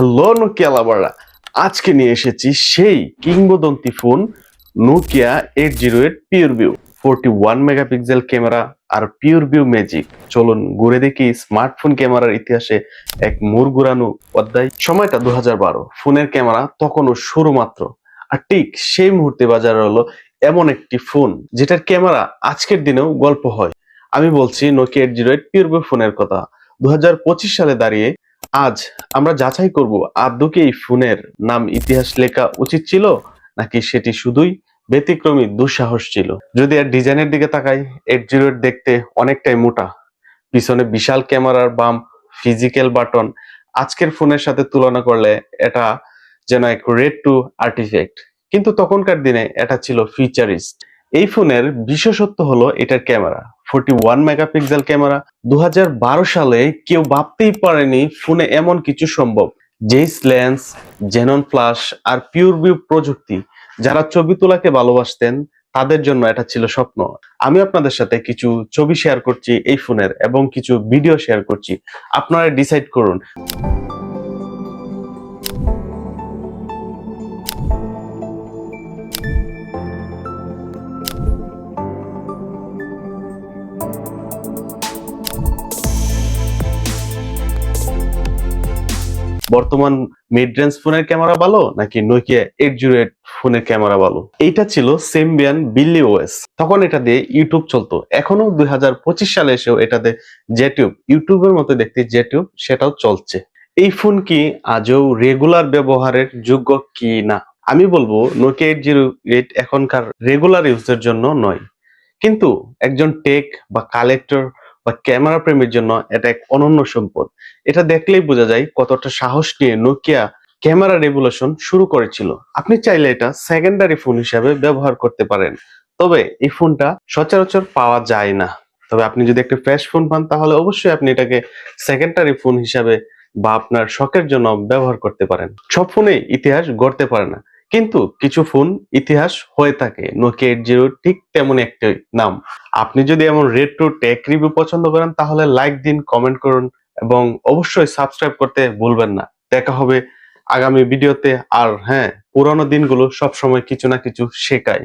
Hello Nokia লাভাররা, আজকে নিয়ে এসেছি সেই কিংবদন্তি phone Nokia eight zero eight pure view, forty one megapixel camera আর পিওর ভিউ ম্যাজিক। চলুন ঘুরে দেখি স্মার্টফোন ক্যামেরার ইতিহাসে এক মোড় ঘুরানো অধ্যায়। সময়টা দু বারো, ফোনের ক্যামেরা তখনও শুরু মাত্র আর ঠিক সেই মুহূর্তে বাজারে হলো এমন একটি ফোন, যেটার ক্যামেরা আজকের দিনেও গল্প হয়। আমি বলছি Nokia eight zero eight pure view ফোনের কথা। দু হাজার পঁচিশ সালে দাঁড়িয়ে আজ আমরা যাচাই করব, আদৌ কি এই ফোনের নাম ইতিহাস লেখা উচিত ছিল, নাকি সেটি শুধুই ব্যতিক্রমী দুঃসাহস ছিল? যদি আর ডিজাইনের দিকে তাকাই, এইট জিরো দেখতে অনেকটাই মোটা। পিছনে বিশাল ক্যামেরার বাম ফিজিক্যাল বাটন। আজকের ফোনের সাথে তুলনা করলে এটা যেন এক রেড টু আর্টিফ্যাক্ট। কিন্তু তখনকার দিনে এটা ছিল ফিচারিস্ট। এই ফোনের বিশেষত্ব হলো এটার camera. Forty one megapixel camera. দু হাজার বারো সালে কেউ ভাবতেই পারেনি ফোনে এমন কিছু সম্ভব। জেইস লেন্স, জেনন ফ্লাশ আর পিওর ভিউ প্রযুক্তি, যারা ছবি তোলাকে ভালোবাসতেন, তাদের জন্য এটা ছিল স্বপ্ন। আমি আপনাদের সাথে কিছু ছবি শেয়ার করছি এই ফোনের এবং কিছু ভিডিও শেয়ার করছি। আপনারা ডিসাইড করুন। বর্তমান মিড রেঞ্জ ফোনের ক্যামেরা ভালো নাকি নোকিয়া এইট জিরো এইট ফোনের ক্যামেরা ভালো? এইটা ছিল সেমবিয়ান বিল্লি ওএস তখন এটা দিয়ে ইউটিউব চলতো। এখনও দুই হাজার পঁচিশ সালে এসেও এটাতে জেটিউব ইউটিউবের মতো দেখতে জেটিউব সেটাও চলছে। এই ফোন কি আজও রেগুলার ব্যবহারের যোগ্য কি না? আমি বলব নোকিয়া এইট জিরো এইট এখনকার রেগুলার ইউজের জন্য নয়। কিন্তু একজন টেক বা কালেক্টর বা ক্যামেরা প্রেমীর জন্য এটা এক অনন্য সম্পদ। এটা দেখলেই বোঝা যায় কতটা সাহস নিয়ে নোকিয়া ক্যামেরা রেভুলেশন শুরু করেছিল। আপনি চাইলে এটা সেকেন্ডারি ফোন হিসাবে ব্যবহার করতে পারেন। তবে এই ফোনটা সচরাচর পাওয়া যায় না। তবে আপনি যদি একটা ফ্রেশ ফোন পান, তাহলে অবশ্যই আপনি এটাকে সেকেন্ডারি ফোন হিসাবে বা আপনার শখের জন্য ব্যবহার করতে পারেন। সব ফোনে ইতিহাস গড়তে পারে না। কিন্তু কিছু ফোন ইতিহাস হয়ে থাকে। নোকিয়া এইট জিরো ঠিক তেমন একটি নাম। আপনি যদি এমন রেড টু টেক রিভিউ পছন্দ করেন, তাহলে লাইক দিন কমেন্ট করুন এবং অবশ্যই সাবস্ক্রাইব করতে ভুলবেন না। দেখা হবে আগামী ভিডিওতে আর হ্যাঁ পুরানো দিনগুলো সবসময় কিছু না কিছু শেখায়।